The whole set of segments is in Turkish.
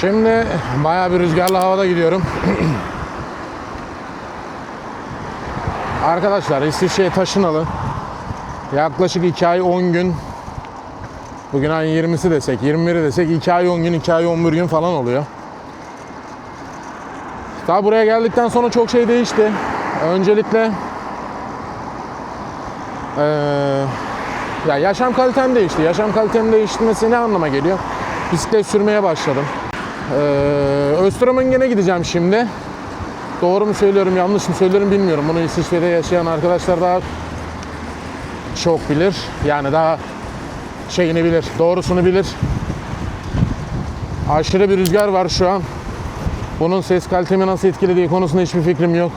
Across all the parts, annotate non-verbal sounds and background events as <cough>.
Şimdi bayağı bir rüzgarlı havada gidiyorum. Arkadaşlar İsviçre'ye taşınalı yaklaşık 2 ay 10 gün bugün ayın 20'si desek 21'i desek 2 ay 10 gün 2 ay 11 gün falan oluyor. Daha buraya geldikten sonra çok şey değişti. Öncelikle eee, ya yaşam kalitem değişti. Yaşam kalitemin değişmesi ne anlama geliyor? Bisiklet sürmeye başladım. Ee, Öströmüngen'e gideceğim şimdi. Doğru mu söylüyorum, yanlış mı söylüyorum bilmiyorum. Bunu İsviçre'de yaşayan arkadaşlar daha çok bilir. Yani daha şeyini bilir, doğrusunu bilir. Aşırı bir rüzgar var şu an. Bunun ses kalitemi nasıl etkilediği konusunda hiçbir fikrim yok.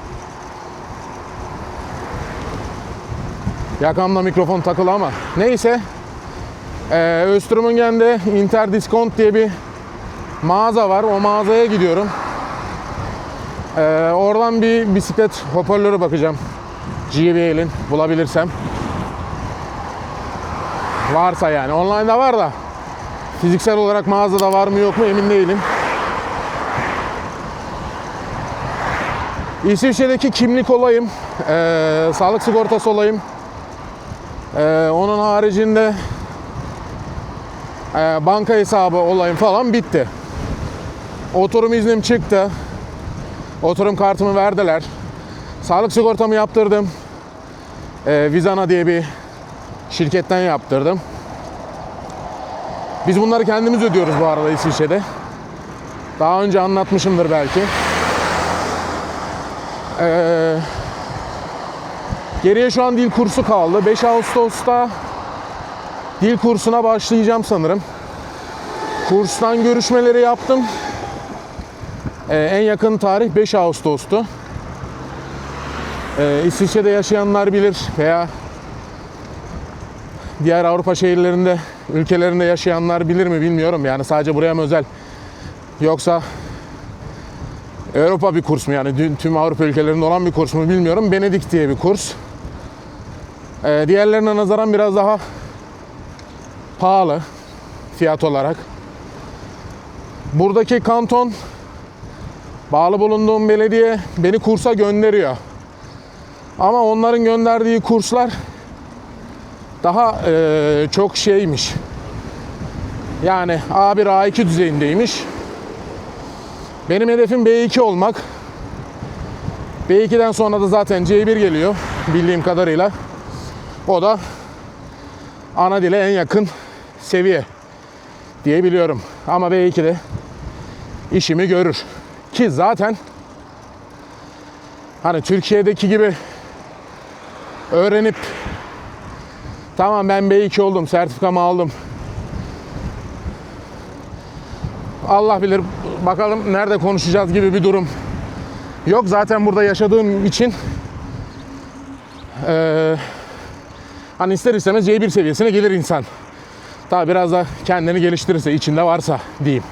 Yakamda mikrofon takılı ama. Neyse. Ee, Öströmüngen'de Interdiscount diye bir mağaza var. O mağazaya gidiyorum. Ee, oradan bir bisiklet hoparlörü bakacağım. JBL'in bulabilirsem. Varsa yani. Online'da var da. Fiziksel olarak mağazada var mı yok mu emin değilim. İsviçre'deki kimlik olayım, ee, sağlık sigortası olayım. Ee, onun haricinde ee, banka hesabı olayım falan bitti. Oturum iznim çıktı. Oturum kartımı verdiler. Sağlık sigortamı yaptırdım. Ee, Vizana diye bir şirketten yaptırdım. Biz bunları kendimiz ödüyoruz bu arada İsviçre'de. Daha önce anlatmışımdır belki. Ee, geriye şu an dil kursu kaldı. 5 Ağustos'ta dil kursuna başlayacağım sanırım. Kurstan görüşmeleri yaptım. Ee, en yakın tarih 5 Ağustos'tu. Ee, İsviçre'de yaşayanlar bilir veya diğer Avrupa şehirlerinde, ülkelerinde yaşayanlar bilir mi bilmiyorum. Yani sadece buraya mı özel? Yoksa Avrupa bir kurs mu yani tüm Avrupa ülkelerinde olan bir kurs mu bilmiyorum. Benedik diye bir kurs. Ee, diğerlerine nazaran biraz daha pahalı fiyat olarak. Buradaki kanton bağlı bulunduğum belediye beni kursa gönderiyor. Ama onların gönderdiği kurslar daha eee, çok şeymiş. Yani A1 A2 düzeyindeymiş. Benim hedefim B2 olmak. B2'den sonra da zaten C1 geliyor bildiğim kadarıyla. O da ana dile en yakın seviye diye biliyorum. Ama B2'de işimi görür. Ki zaten hani Türkiye'deki gibi öğrenip tamam ben B2 oldum, sertifikamı aldım. Allah bilir bakalım nerede konuşacağız gibi bir durum yok. Zaten burada yaşadığım için eee hani ister istemez C1 seviyesine gelir insan. Tabi biraz da kendini geliştirirse, içinde varsa diyeyim.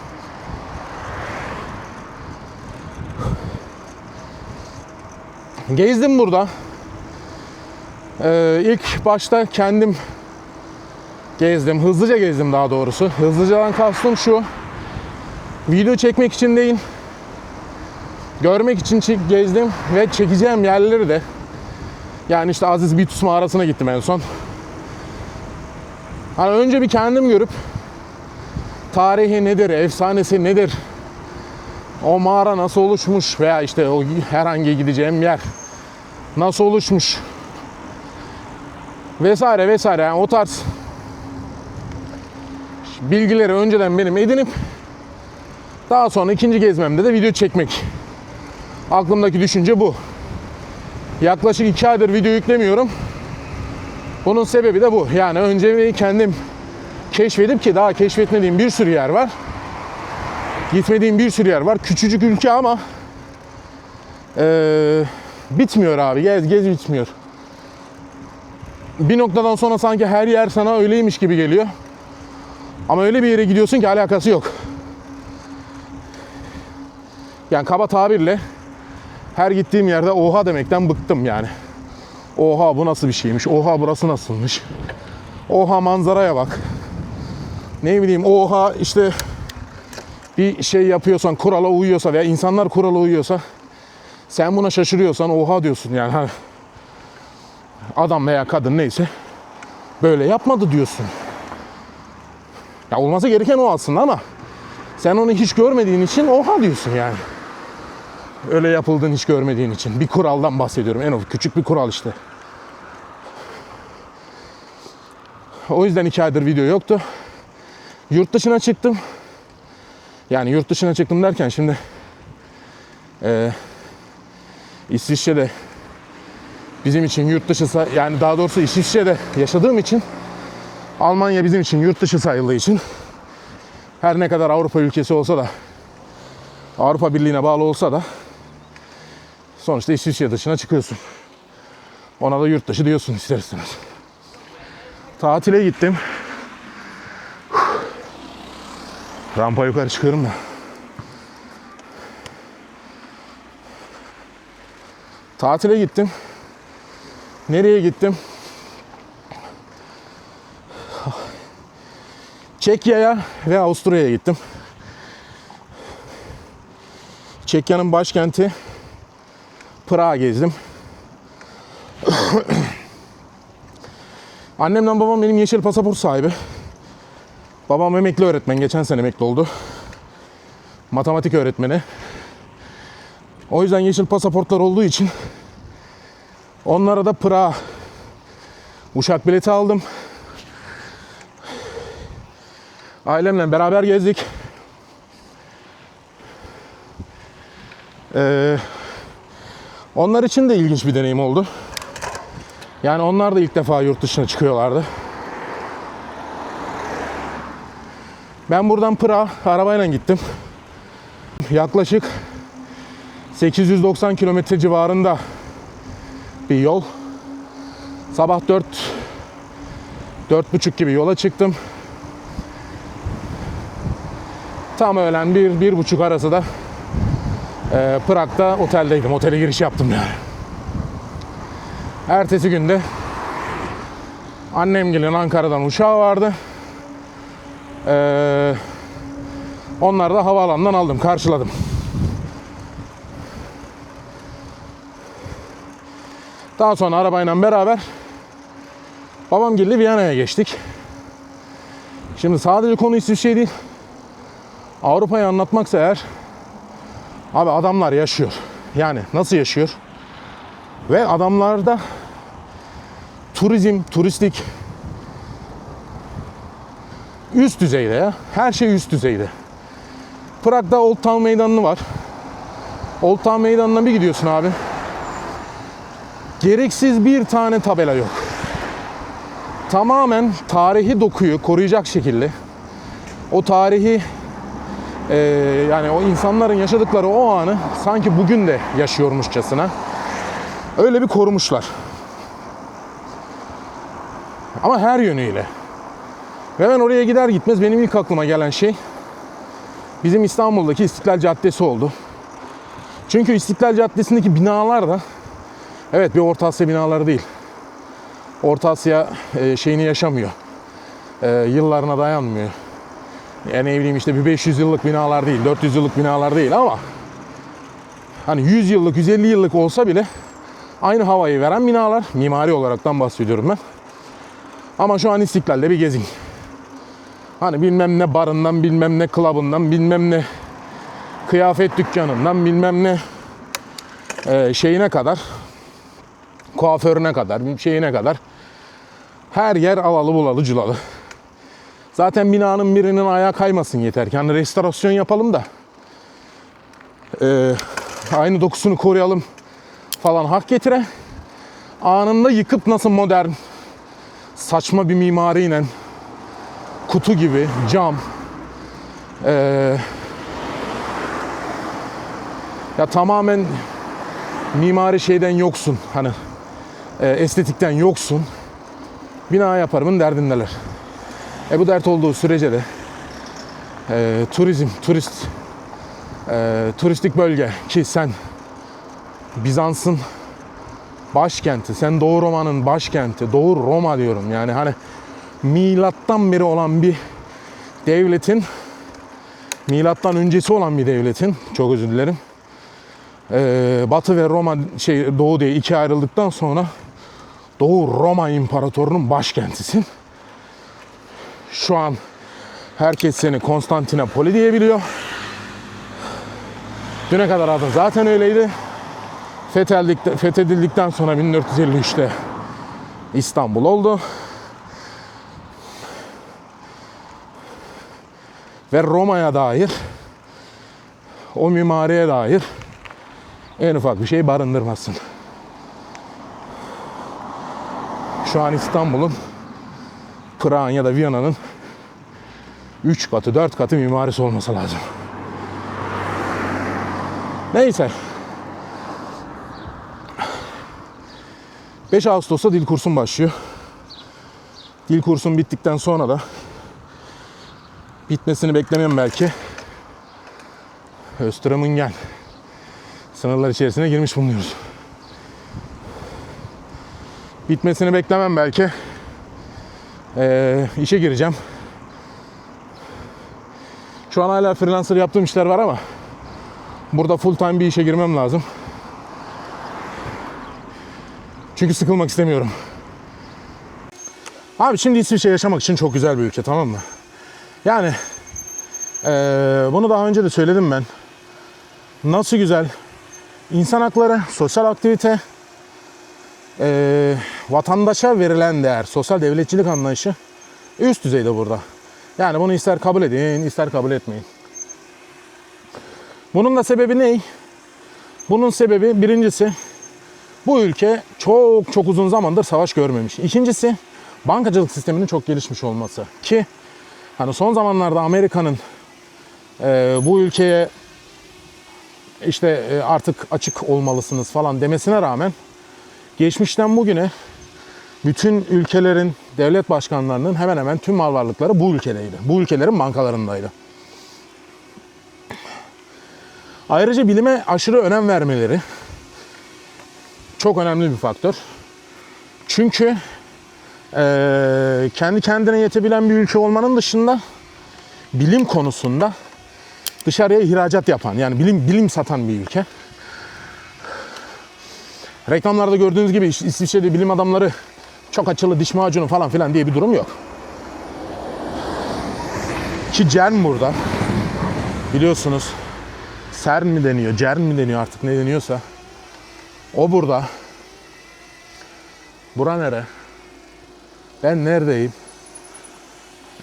Gezdim burada. Ee, ilk başta kendim gezdim. Hızlıca gezdim daha doğrusu. Hızlıcadan kastım şu. Video çekmek için değil. Görmek için gezdim ve çekeceğim yerleri de yani işte Aziz Bitus mağarasına gittim en son. Hani önce bir kendim görüp tarihi nedir, efsanesi nedir, o mağara nasıl oluşmuş veya işte o herhangi gideceğim yer nasıl oluşmuş vesaire vesaire yani o tarz bilgileri önceden benim edinip daha sonra ikinci gezmemde de video çekmek. Aklımdaki düşünce bu. Yaklaşık iki aydır video yüklemiyorum. Bunun sebebi de bu. Yani önce kendim keşfedip ki daha keşfetmediğim bir sürü yer var. Gitmediğim bir sürü yer var. Küçücük ülke ama eee, bitmiyor abi. Gez gez bitmiyor. Bir noktadan sonra sanki her yer sana öyleymiş gibi geliyor. Ama öyle bir yere gidiyorsun ki alakası yok. Yani kaba tabirle her gittiğim yerde oha demekten bıktım yani. Oha bu nasıl bir şeymiş. Oha burası nasılmış. Oha manzaraya bak. Ne bileyim oha işte bir şey yapıyorsan, kurala uyuyorsa veya insanlar kurala uyuyorsa sen buna şaşırıyorsan oha diyorsun yani. Adam veya kadın neyse böyle yapmadı diyorsun. Ya olması gereken o aslında ama sen onu hiç görmediğin için oha diyorsun yani. Öyle yapıldığını hiç görmediğin için. Bir kuraldan bahsediyorum. En ufak küçük bir kural işte. O yüzden iki aydır video yoktu. Yurt dışına çıktım. Yani yurt dışına çıktım derken şimdi eee İsviçre'de bizim için yurt dışı yani daha doğrusu İsviçre'de yaşadığım için Almanya bizim için yurt dışı sayıldığı için her ne kadar Avrupa ülkesi olsa da Avrupa Birliği'ne bağlı olsa da sonuçta İsviçre dışına çıkıyorsun. Ona da yurt dışı diyorsun ister istemez. Tatile gittim. Rampa yukarı çıkıyorum da. Tatile gittim. Nereye gittim? Çekya'ya ve Avusturya'ya gittim. Çekya'nın başkenti Prag'a gezdim. <coughs> Annemle babam benim yeşil pasaport sahibi. Babam emekli öğretmen. Geçen sene emekli oldu. Matematik öğretmeni. O yüzden yeşil pasaportlar olduğu için onlara da Prag uçak bileti aldım. Ailemle beraber gezdik. Ee, onlar için de ilginç bir deneyim oldu. Yani onlar da ilk defa yurt dışına çıkıyorlardı. Ben buradan Prag arabayla gittim. Yaklaşık 890 kilometre civarında bir yol. Sabah 4 4.30 gibi yola çıktım. Tam öğlen bir, bir buçuk arası da e, Prag'da oteldeydim. Otele giriş yaptım yani. Ertesi günde annem gelin Ankara'dan uçağı vardı. Ee, onları da havaalanından aldım, karşıladım. Daha sonra arabayla beraber babam geldi Viyana'ya geçtik. Şimdi sadece konu İsviçre değil. Avrupa'yı anlatmaksa eğer abi adamlar yaşıyor. Yani nasıl yaşıyor? Ve adamlarda turizm, turistik üst düzeyde ya. Her şey üst düzeyde. Prag'da Old Town Meydanı'nı var. Old Town Meydanı'na bir gidiyorsun abi. Gereksiz bir tane tabela yok. Tamamen tarihi dokuyu koruyacak şekilde o tarihi eee, yani o insanların yaşadıkları o anı sanki bugün de yaşıyormuşçasına öyle bir korumuşlar. Ama her yönüyle. Ve ben oraya gider gitmez benim ilk aklıma gelen şey bizim İstanbul'daki İstiklal Caddesi oldu. Çünkü İstiklal Caddesi'ndeki binalar da evet bir Orta Asya binaları değil. Orta Asya e, şeyini yaşamıyor. E, yıllarına dayanmıyor. Yani ne bileyim işte bir 500 yıllık binalar değil, 400 yıllık binalar değil ama hani 100 yıllık, 150 yıllık olsa bile aynı havayı veren binalar. Mimari olaraktan bahsediyorum ben. Ama şu an İstiklal'de bir gezin. Hani bilmem ne barından, bilmem ne klubundan, bilmem ne kıyafet dükkanından, bilmem ne e, şeyine kadar, kuaförüne kadar, şeyine kadar her yer alalı bulalı culalı. Zaten binanın birinin ayağı kaymasın yeter ki. Hani restorasyon yapalım da e, aynı dokusunu koruyalım falan hak getire. Anında yıkıp nasıl modern saçma bir mimariyle kutu gibi cam eee, ya tamamen mimari şeyden yoksun hani eee, estetikten yoksun bina yaparımın derdindeler. E bu dert olduğu sürece de eee, turizm, turist eee, turistik bölge ki sen Bizans'ın başkenti, sen Doğu Roma'nın başkenti, Doğu Roma diyorum yani hani milattan beri olan bir devletin milattan öncesi olan bir devletin, çok özür dilerim. Batı ve Roma şey Doğu diye ikiye ayrıldıktan sonra Doğu Roma İmparatorluğu'nun başkentisin. Şu an herkes seni Konstantinopoli diyebiliyor. Düne kadar adın zaten öyleydi. Fethedildikten sonra 1453'te İstanbul oldu. Ve Roma'ya dair, o mimariye dair en ufak bir şey barındırmasın. Şu an İstanbul'un, Prag'ın ya da Viyana'nın 3 katı, 4 katı mimarisi olması lazım. Neyse. 5 Ağustos'ta dil kursum başlıyor. Dil kursum bittikten sonra da bitmesini beklemem belki. Öströmingen sınırlar içerisine girmiş bulunuyoruz. Bitmesini beklemem belki. Ee, işe gireceğim. Şu an hala freelancer yaptığım işler var ama burada full time bir işe girmem lazım. Çünkü sıkılmak istemiyorum. Abi şimdi İsviçre yaşamak için çok güzel bir ülke tamam mı? Yani eee, bunu daha önce de söyledim ben. Nasıl güzel. İnsan hakları, sosyal aktivite, eee, vatandaşa verilen değer, sosyal devletçilik anlayışı üst düzeyde burada. Yani bunu ister kabul edin, ister kabul etmeyin. Bunun da sebebi ne? Bunun sebebi birincisi bu ülke çok çok uzun zamandır savaş görmemiş. İkincisi bankacılık sisteminin çok gelişmiş olması. Ki hani son zamanlarda Amerika'nın e, bu ülkeye işte e, artık açık olmalısınız falan demesine rağmen geçmişten bugüne bütün ülkelerin devlet başkanlarının hemen hemen tüm mal varlıkları bu ülkedeydi. Bu ülkelerin bankalarındaydı. Ayrıca bilime aşırı önem vermeleri çok önemli bir faktör. Çünkü eee, kendi kendine yetebilen bir ülke olmanın dışında bilim konusunda dışarıya ihracat yapan yani bilim bilim satan bir ülke. Reklamlarda gördüğünüz gibi İs- İsviçre'de bilim adamları çok açılı diş macunu falan filan diye bir durum yok. Ki CERN burada. Biliyorsunuz CERN mi deniyor, CERN mi deniyor artık ne deniyorsa. O burada. Bura nere? Ben neredeyim?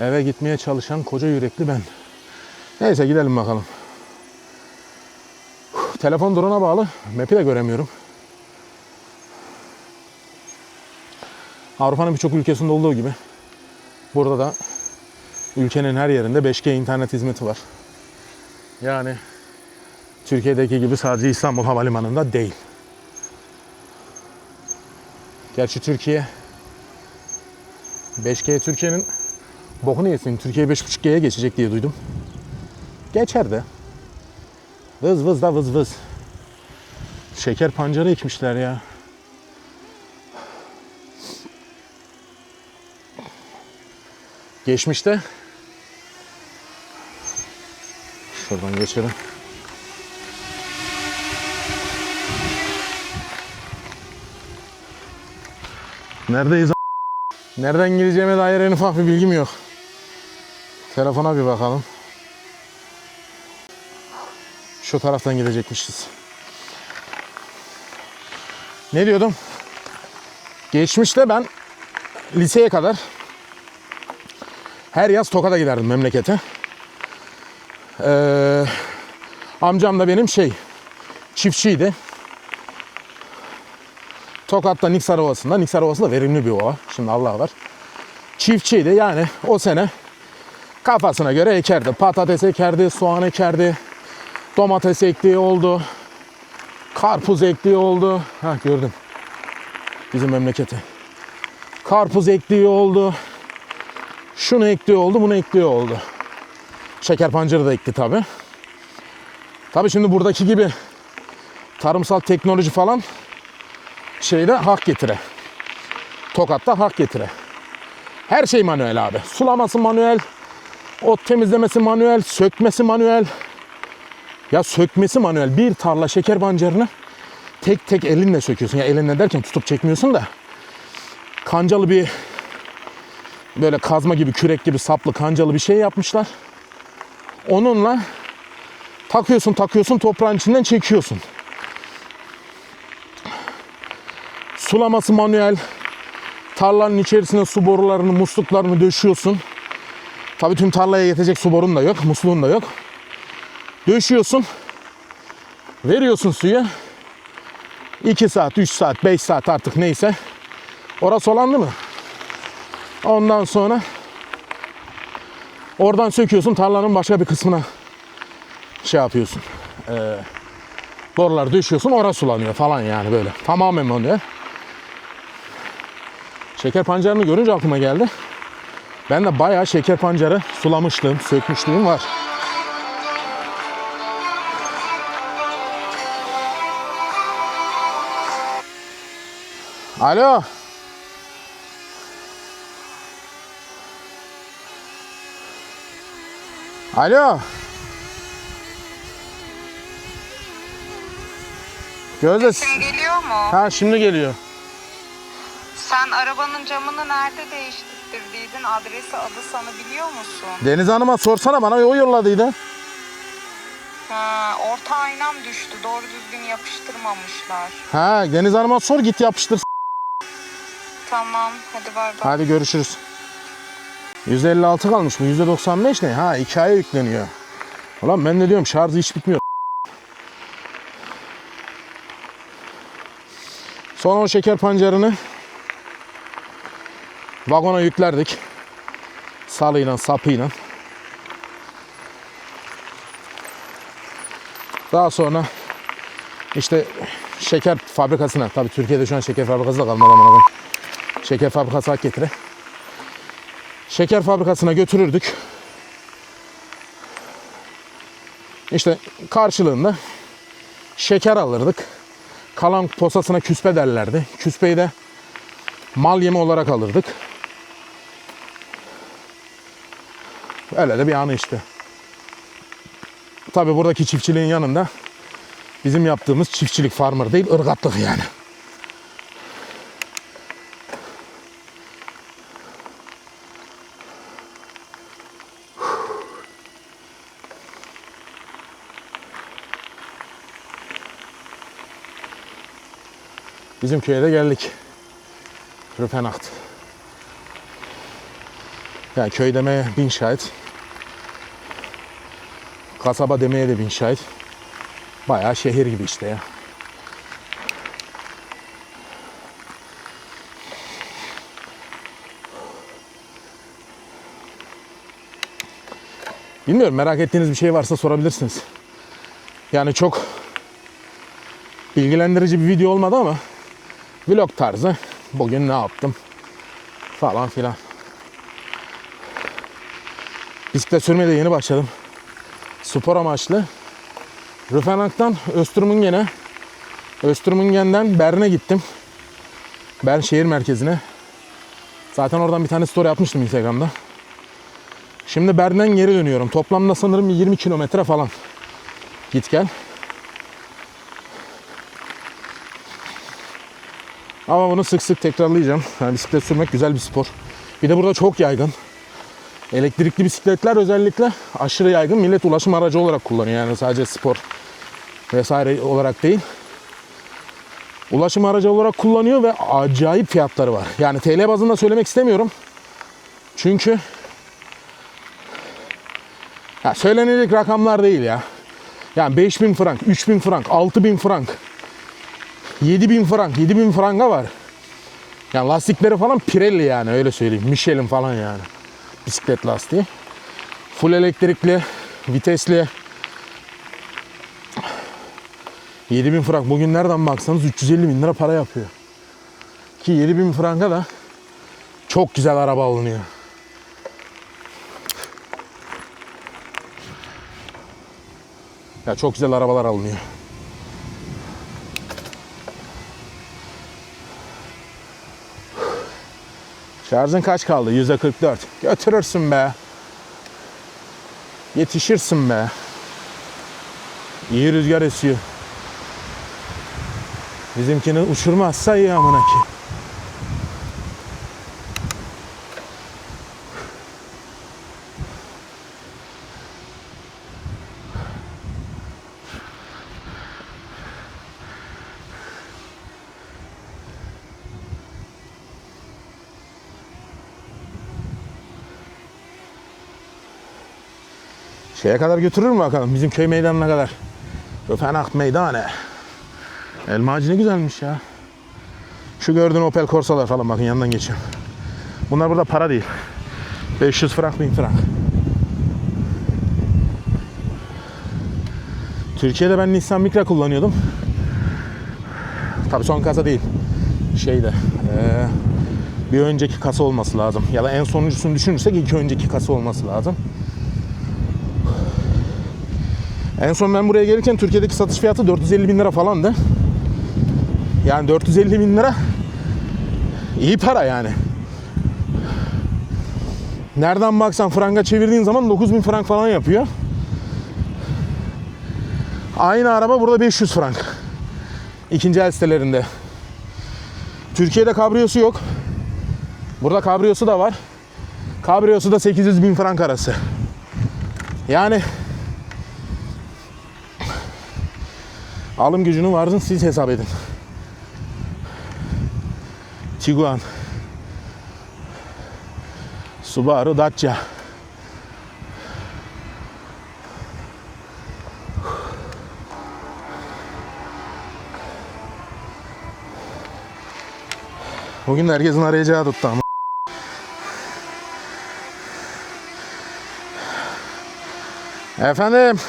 Eve gitmeye çalışan koca yürekli ben. Neyse gidelim bakalım. Uf, Telefon drone'a bağlı. Map'i de göremiyorum. Avrupa'nın birçok ülkesinde olduğu gibi burada da ülkenin her yerinde 5G internet hizmeti var. Yani Türkiye'deki gibi sadece İstanbul Havalimanı'nda değil. Gerçi Türkiye 5G Türkiye'nin bokunu yesin. Türkiye 5.5G'ye geçecek diye duydum. Geçer de. Vız vız da vız vız. Şeker pancarı ekmişler ya. Geçmişte Şuradan geçelim. Neredeyiz? Nereden gideceğime dair en ufak bir bilgim yok. Telefona bir bakalım. Şu taraftan gidecekmişiz. Ne diyordum? Geçmişte ben liseye kadar her yaz Tokat'a giderdim memlekete. Ee, amcam da benim şey çiftçiydi. Tokat'ta Niksar Ovası'nda. Niksar Ovası da verimli bir ova. Şimdi Allah var. Çiftçiydi yani o sene kafasına göre ekerdi. Patates ekerdi, soğan ekerdi. Domates ektiği oldu. Karpuz ektiği oldu. Ha gördüm. Bizim memleketi. Karpuz ektiği oldu. Şunu ektiği oldu, bunu ektiği oldu. Şeker pancarı da ekti tabi. Tabi şimdi buradaki gibi tarımsal teknoloji falan şeyde hak getire. Tokat'ta hak getire. Her şey manuel abi. Sulaması manuel, Ot temizlemesi manuel, sökmesi manuel. Ya sökmesi manuel. Bir tarla şeker pancarını tek tek elinle söküyorsun. Ya elinle derken tutup çekmiyorsun da. Kancalı bir böyle kazma gibi, kürek gibi saplı kancalı bir şey yapmışlar. Onunla takıyorsun takıyorsun toprağın içinden çekiyorsun. Sulaması manuel. Tarlanın içerisine su borularını, musluklarını döşüyorsun. Tabii tüm tarlaya yetecek su borun da yok, musluğun da yok. Döşüyorsun. Veriyorsun suyu. 2 saat, 3 saat, 5 saat artık neyse. Orası olandı mı? Ondan sonra oradan söküyorsun tarlanın başka bir kısmına şey yapıyorsun. Ee, borular düşüyorsun orası sulanıyor falan yani böyle. Tamamen manuel. Şeker pancarını görünce aklıma geldi. Ben de bayağı şeker pancarı sulamışlığım, sökmüşlüğüm var. Alo. Alo. Gözde. Sesim geliyor mu? Ha şimdi geliyor. Sen arabanın camını nerede değiştirdiydin? Adresi adı sana biliyor musun? Deniz Hanım'a sorsana bana o yolladıydı. Ha, orta aynam düştü. Doğru düzgün yapıştırmamışlar. Ha Deniz Hanım'a sor git yapıştır. Tamam. Hadi bay bay. Hadi görüşürüz. 156 kalmış bu. 195 ne? Ha hikaye yükleniyor. Ulan ben de diyorum şarjı hiç bitmiyor. Sonra o şeker pancarını vagona yüklerdik. Salıyla sapıyla. Daha sonra işte şeker fabrikasına tabii Türkiye'de şu an şeker fabrikası da kalmadı koyayım. Şeker fabrikası hak getire. Şeker fabrikasına götürürdük. İşte karşılığında şeker alırdık. Kalan posasına küspe derlerdi. Küspeyi de mal yemi olarak alırdık. Öyle de bir anı işte. Tabi buradaki çiftçiliğin yanında bizim yaptığımız çiftçilik farmer değil ırgatlık yani. Bizim köye de geldik. Rüfenacht. Yani köy demeye bin şahit. Kasaba demeye de bin şahit. Bayağı şehir gibi işte ya. Bilmiyorum merak ettiğiniz bir şey varsa sorabilirsiniz. Yani çok bilgilendirici bir video olmadı ama vlog tarzı. Bugün ne yaptım falan filan. Bisiklet sürmeye de yeni başladım. Spor amaçlı. Rüfenak'tan Östrümungen'e, Östrümungen'den Bern'e gittim. Bern şehir merkezine. Zaten oradan bir tane story yapmıştım Instagram'da. Şimdi Bern'den geri dönüyorum. Toplamda sanırım 20 kilometre falan. Git gel. Ama bunu sık sık tekrarlayacağım. Yani bisiklet sürmek güzel bir spor. Bir de burada çok yaygın. Elektrikli bisikletler özellikle aşırı yaygın. Millet ulaşım aracı olarak kullanıyor. Yani sadece spor vesaire olarak değil. Ulaşım aracı olarak kullanıyor ve acayip fiyatları var. Yani TL bazında söylemek istemiyorum. Çünkü ya söylenecek rakamlar değil ya. Yani 5000 frank, 3000 frank, 6000 frank, 7000 frank, 7000 franga var. Yani lastikleri falan Pirelli yani öyle söyleyeyim. Michelin falan yani. Bisiklet lastiği. Full elektrikli, vitesli. 7000 frank. Bugün nereden baksanız 350 bin lira para yapıyor. Ki 7000 franka da çok güzel araba alınıyor. Ya çok güzel arabalar alınıyor. Şarjın kaç kaldı? %44. Götürürsün be. Yetişirsin be. İyi rüzgar esiyor. Bizimkini uçurmazsa iyi amına ki. Şeye kadar götürür mü bakalım bizim köy meydanına kadar. Röfenacht meydanı. Elma ağacı ne güzelmiş ya. Şu gördüğün Opel Corsa'lar falan bakın yanından geçiyorum. Bunlar burada para değil. 500 frank 1000 frank. Türkiye'de ben Nissan Micra kullanıyordum. Tabii son kasa değil. Şeyde. eee, bir önceki kasa olması lazım. Ya da en sonuncusunu düşünürsek iki önceki kasa olması lazım. En son ben buraya gelirken Türkiye'deki satış fiyatı 450 bin lira falandı. Yani 450 bin lira iyi para yani. Nereden baksan franga çevirdiğin zaman 9 bin frank falan yapıyor. Aynı araba burada 500 frank. İkinci el sitelerinde. Türkiye'de kabriyosu yok. Burada kabriyosu da var. Kabriyosu da 800 bin frank arası. Yani alım gücünü varsın siz hesap edin. Tiguan. Subaru Dacia. Bugün herkesin arayacağı tuttu ama. Efendim.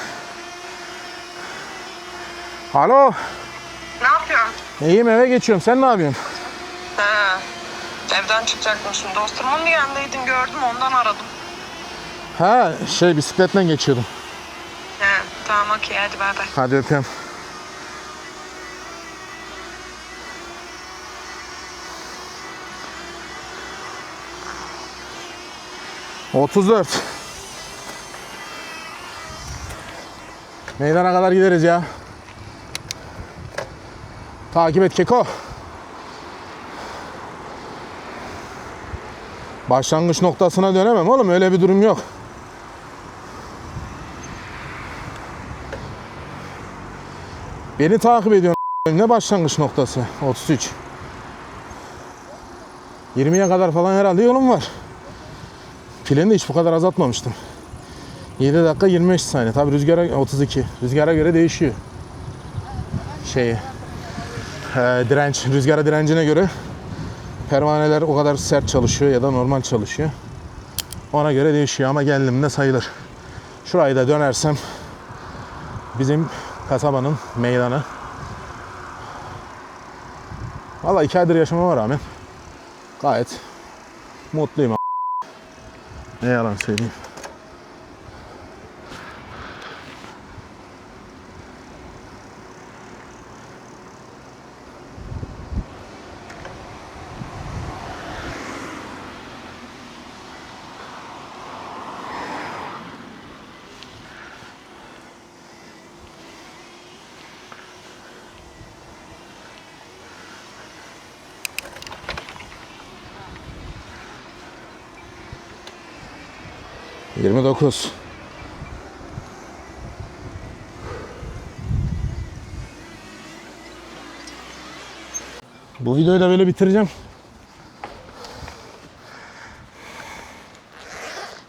Alo. Ne yapıyorsun? İyiyim eve geçiyorum. Sen ne yapıyorsun? He. Evden çıkacakmışım. Dostumun bir yandaydın gördüm ondan aradım. Ha şey bisikletle geçiyordum. He. Tamam okey hadi bay bay. Hadi öpüyorum. Otuz dört. Meydana kadar gideriz ya. Takip et Keko. Başlangıç noktasına dönemem oğlum öyle bir durum yok. Beni takip ediyorsun. Ne başlangıç noktası? 33. 20'ye kadar falan herhalde yolum var. Pilini de hiç bu kadar azaltmamıştım. 7 dakika 25 saniye. Tabi rüzgara 32. Rüzgara göre değişiyor. Şeyi. E, direnç, rüzgara direncine göre pervaneler o kadar sert çalışıyor ya da normal çalışıyor. Ona göre değişiyor ama geldiğimde sayılır. Şurayı da dönersem bizim kasabanın meydanı. Valla iki aydır yaşamama rağmen gayet mutluyum. Ne yalan söyleyeyim. Yirmi dokuz. Bu videoyu da böyle bitireceğim.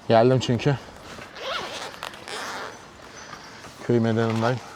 Geldim çünkü. Köy meydanındayım.